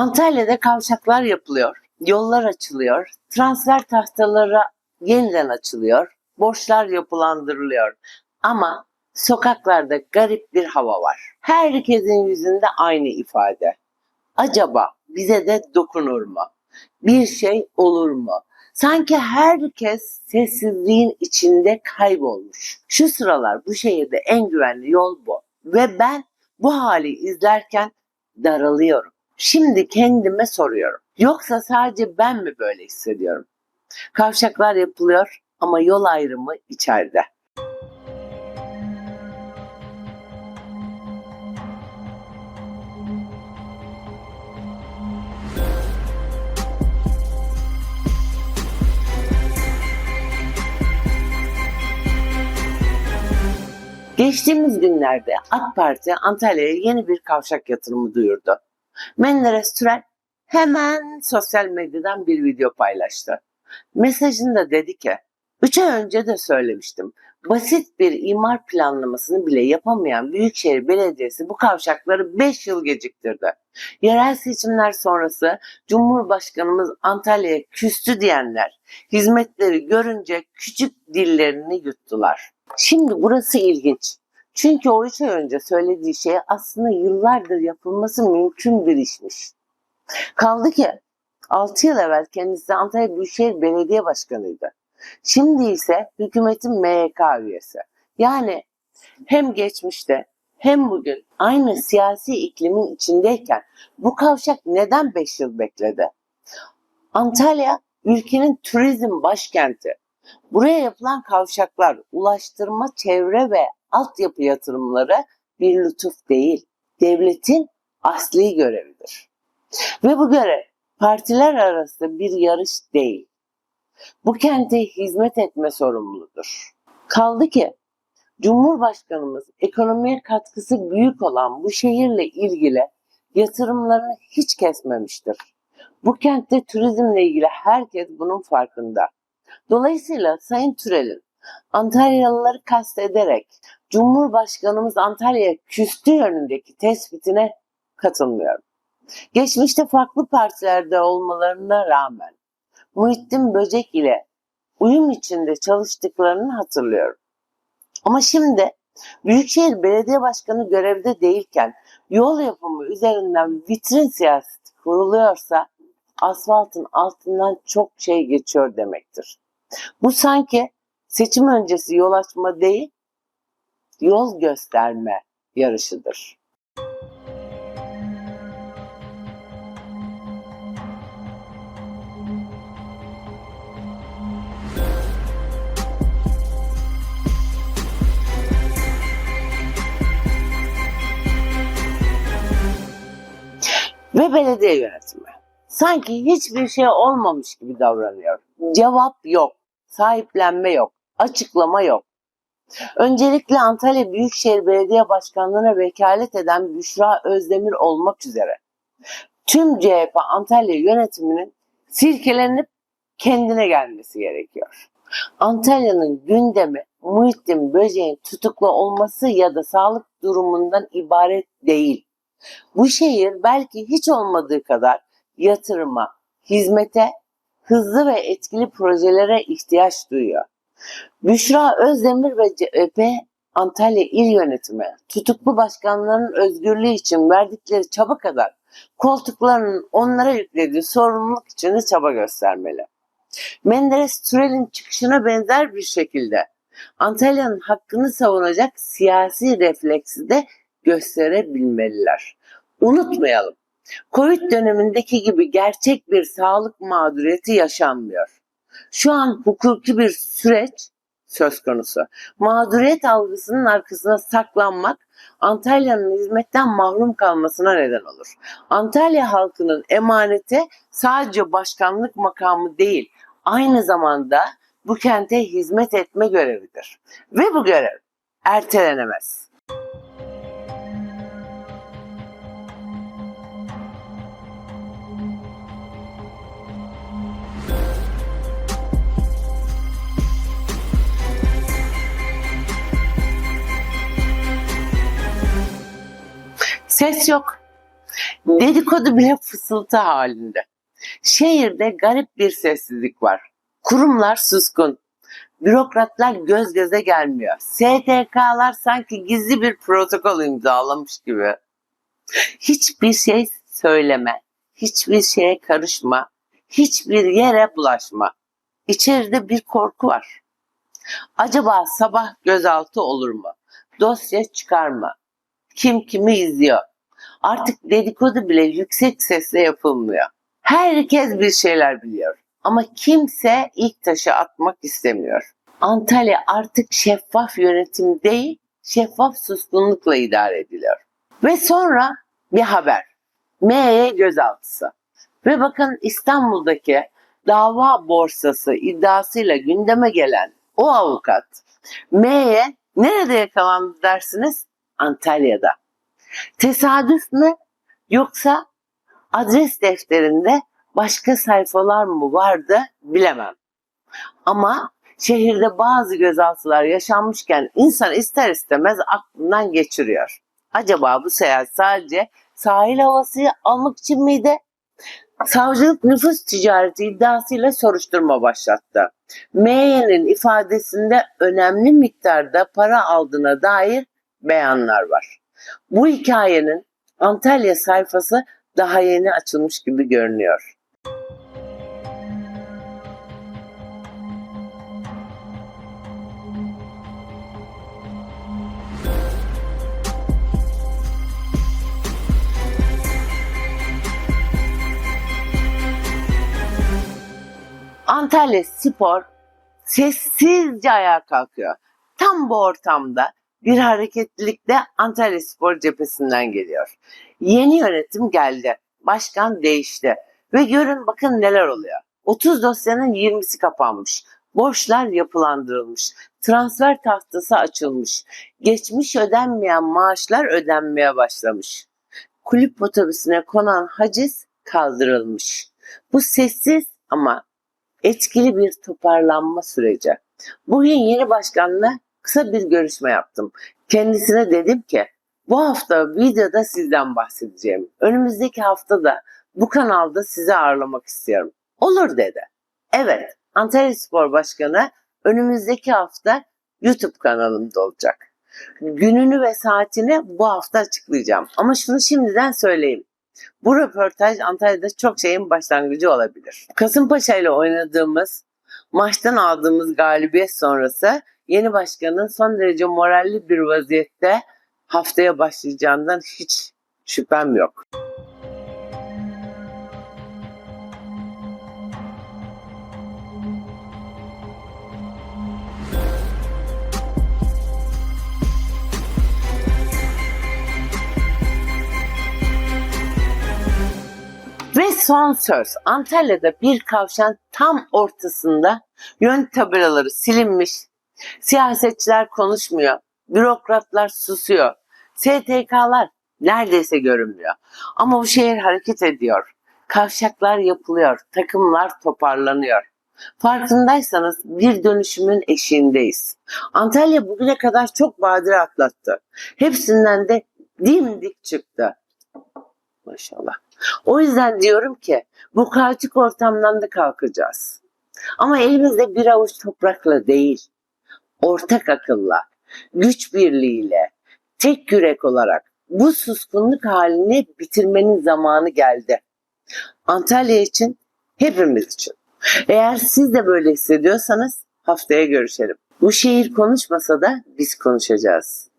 Antalya'da kavşaklar yapılıyor, yollar açılıyor, transfer tahtaları yeniden açılıyor, borçlar yapılandırılıyor. Ama sokaklarda garip bir hava var. Herkesin yüzünde aynı ifade. Acaba bize de dokunur mu? Bir şey olur mu? Sanki herkes sessizliğin içinde kaybolmuş. Şu sıralar bu şehirde en güvenli yol bu. Ve ben bu hali izlerken daralıyorum. Şimdi kendime soruyorum. Yoksa sadece ben mi böyle hissediyorum? Kavşaklar yapılıyor ama yol ayrımı içeride. Geçtiğimiz günlerde AK Parti Antalya'ya yeni bir kavşak yatırımı duyurdu. Menderes Türel hemen sosyal medyadan bir video paylaştı. Mesajında dedi ki, 3 ay önce de söylemiştim. Basit bir imar planlamasını bile yapamayan Büyükşehir Belediyesi bu kavşakları 5 yıl geciktirdi. Yerel seçimler sonrası Cumhurbaşkanımız Antalya'ya küstü diyenler hizmetleri görünce küçük dillerini yuttular. Şimdi burası ilginç. Çünkü o üç ay önce söylediği şey aslında yıllardır yapılması mümkün bir işmiş. Kaldı ki 6 yıl evvel kendisi Antalya Büyükşehir Belediye Başkanıydı. Şimdi ise hükümetin MYK üyesi. Yani hem geçmişte hem bugün aynı siyasi iklimin içindeyken bu kavşak neden 5 yıl bekledi? Antalya ülkenin turizm başkenti. Buraya yapılan kavşaklar, ulaştırma, çevre ve altyapı yatırımları bir lütuf değil, devletin asli görevidir. Ve bu görev partiler arasında bir yarış değil. Bu kente hizmet etme sorumludur. Kaldı ki Cumhurbaşkanımız ekonomiye katkısı büyük olan bu şehirle ilgili yatırımlarını hiç kesmemiştir. Bu kentte turizmle ilgili herkes bunun farkında. Dolayısıyla Sayın Türel'in Antalyalıları kastederek Cumhurbaşkanımız Antalya'ya küstü yönündeki tespitine katılmıyorum. Geçmişte farklı partilerde olmalarına rağmen Muhittin Böcek ile uyum içinde çalıştıklarını hatırlıyorum. Ama şimdi Büyükşehir Belediye Başkanı görevde değilken yol yapımı üzerinden vitrin siyaseti kuruluyorsa asfaltın altından çok şey geçiyor demektir. Bu sanki seçim öncesi yol açma değil, yol gösterme yarışıdır. Ve belediye yönetimi. Sanki hiçbir şey olmamış gibi davranıyor. Cevap yok, sahiplenme yok, açıklama yok. Öncelikle Antalya Büyükşehir Belediye Başkanlığı'na vekalet eden Büşra Özdemir olmak üzere tüm CHP Antalya yönetiminin silkelenip kendine gelmesi gerekiyor. Antalya'nın gündemi Muhittin Böceğin tutuklu olması ya da sağlık durumundan ibaret değil. Bu şehir belki hiç olmadığı kadar yatırıma, hizmete, hızlı ve etkili projelere ihtiyaç duyuyor. Büşra Özdemir ve CHP Antalya İl Yönetimi tutuklu başkanların özgürlüğü için verdikleri çaba kadar koltuklarının onlara yüklediği sorumluluk için de çaba göstermeli. Menderes Türel'in çıkışına benzer bir şekilde Antalya'nın hakkını savunacak siyasi refleksi de gösterebilmeliler. Unutmayalım. Covid dönemindeki gibi gerçek bir sağlık mağduriyeti yaşanmıyor. Şu an hukuki bir süreç söz konusu. Mağduriyet algısının arkasına saklanmak Antalya'nın hizmetten mahrum kalmasına neden olur. Antalya halkının emaneti sadece başkanlık makamı değil, aynı zamanda bu kente hizmet etme görevidir. Ve bu görev ertelenemez. Ses yok. Dedikodu bile fısıltı halinde. Şehirde garip bir sessizlik var. Kurumlar suskun. Bürokratlar göz göze gelmiyor. STK'lar sanki gizli bir protokol imzalamış gibi. Hiçbir şey söyleme, hiçbir şeye karışma, hiçbir yere bulaşma. İçeride bir korku var. Acaba sabah gözaltı olur mu? Dosya çıkar mı? Kim kimi izliyor? Artık dedikodu bile yüksek sesle yapılmıyor. Herkes bir şeyler biliyor. Ama kimse ilk taşı atmak istemiyor. Antalya artık şeffaf yönetim değil, şeffaf suskunlukla idare ediliyor. Ve sonra bir haber. MY gözaltısı. Ve bakın İstanbul'daki dava borsası iddiasıyla gündeme gelen o avukat M'ye nerede yakalandı dersiniz? Antalya'da. Tesadüf mü yoksa adres defterinde başka sayfalar mı vardı bilemem. Ama şehirde bazı gözaltılar yaşanmışken insan ister istemez aklından geçiriyor. Acaba bu seyahat sadece sahil havası almak için miydi? Savcılık nüfus ticareti iddiasıyla soruşturma başlattı. M'nin ifadesinde önemli miktarda para aldığına dair beyanlar var. Bu hikayenin Antalya sayfası daha yeni açılmış gibi görünüyor. Antalya Spor sessizce ayağa kalkıyor. Tam bu ortamda bir hareketlilik de Antalya Spor cephesinden geliyor. Yeni yönetim geldi. Başkan değişti. Ve görün bakın neler oluyor. 30 dosyanın 20'si kapanmış. Borçlar yapılandırılmış. Transfer tahtası açılmış. Geçmiş ödenmeyen maaşlar ödenmeye başlamış. Kulüp otobüsüne konan haciz kaldırılmış. Bu sessiz ama etkili bir toparlanma süreci. Bugün yeni başkanla kısa bir görüşme yaptım. Kendisine dedim ki bu hafta videoda sizden bahsedeceğim. Önümüzdeki hafta da bu kanalda sizi ağırlamak istiyorum. Olur dedi. Evet, Antalya Spor Başkanı önümüzdeki hafta YouTube kanalımda olacak. Gününü ve saatini bu hafta açıklayacağım. Ama şunu şimdiden söyleyeyim. Bu röportaj Antalya'da çok şeyin başlangıcı olabilir. Kasımpaşa ile oynadığımız maçtan aldığımız galibiyet sonrası yeni başkanın son derece moralli bir vaziyette haftaya başlayacağından hiç şüphem yok. Ve son söz. Antalya'da bir kavşağın tam ortasında yön tabelaları silinmiş. Siyasetçiler konuşmuyor. Bürokratlar susuyor. STK'lar neredeyse görünmüyor. Ama bu şehir hareket ediyor. Kavşaklar yapılıyor. Takımlar toparlanıyor. Farkındaysanız bir dönüşümün eşiğindeyiz. Antalya bugüne kadar çok badire atlattı. Hepsinden de dimdik çıktı. Maşallah. O yüzden diyorum ki bu kaotik ortamdan da kalkacağız. Ama elimizde bir avuç toprakla değil, ortak akılla, güç birliğiyle, tek yürek olarak bu suskunluk halini bitirmenin zamanı geldi. Antalya için, hepimiz için. Eğer siz de böyle hissediyorsanız haftaya görüşelim. Bu şehir konuşmasa da biz konuşacağız.